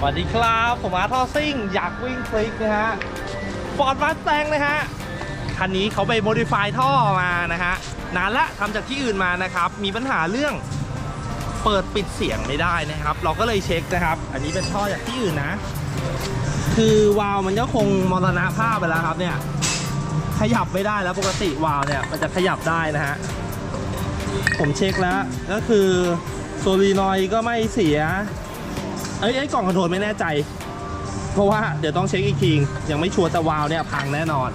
สวัสดีครับผมอาร์ทอซิ่งอยากวิ่งฟลิกนะฮะฟอร์ดมาสแตงนะฮะคันนี้เขาไปโมดิฟายท่อมานะฮะนานละทำจากที่อื่นมานะครับ มีปัญหาเรื่องเปิดปิดเสียงไม่ได้นะครับ เราก็เลยเช็คนะครับ อันนี้เป็นท่อจากที่อื่นนะ คือวาล์วมันก็คงมรณภาพไปแล้วครับเนี่ยขยับไม่ได้แล้วปกติวาล์วเนี่ยมันจะขยับได้นะฮะผมเช็คแล้วก็คือโซลีนอยด์ก็ไม่เสีย เอ้ยไอ้กล่องคอนโทรลไม่แน่ใจ เพราะว่าเดี๋ยวต้องเช็คอีกทียังไม่ชัวร์แต่วาล์วเนี่ยพังแน่นอน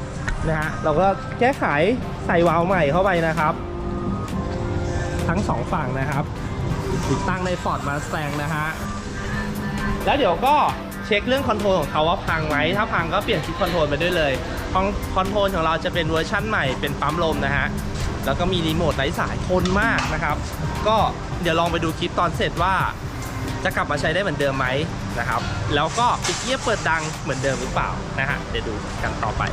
นะฮะเราก็แก้ไขใส่วาล์วใหม่เข้าไปนะครับ ทั้งสองฝั่งนะครับติดตั้งในฟอร์ดมาสแตงนะฮะแล้วเดี๋ยวก็เช็คเรื่องคอนโทรลของเขาว่าพังไหมถ้าพังก็เปลี่ยนชุดคอนโทรลไปด้วยเลยคอนคอนโทรลของเราจะเป็นเวอร์ชั่นใหม่เป็นปั๊มลมนะฮะแล้วก็มีรีโมทไร้สายทนมากนะครับ ก็เดี๋ยวลองไปดูคลิปตอนเสร็จว่า จะกลับมาใช้ได้เหมือนเดิมไหมนะครับ แล้วก็ปิกเกียเปิดดังเหมือนเดิมหรือเปล่านะฮะเดี๋ยวดูกันต่อไป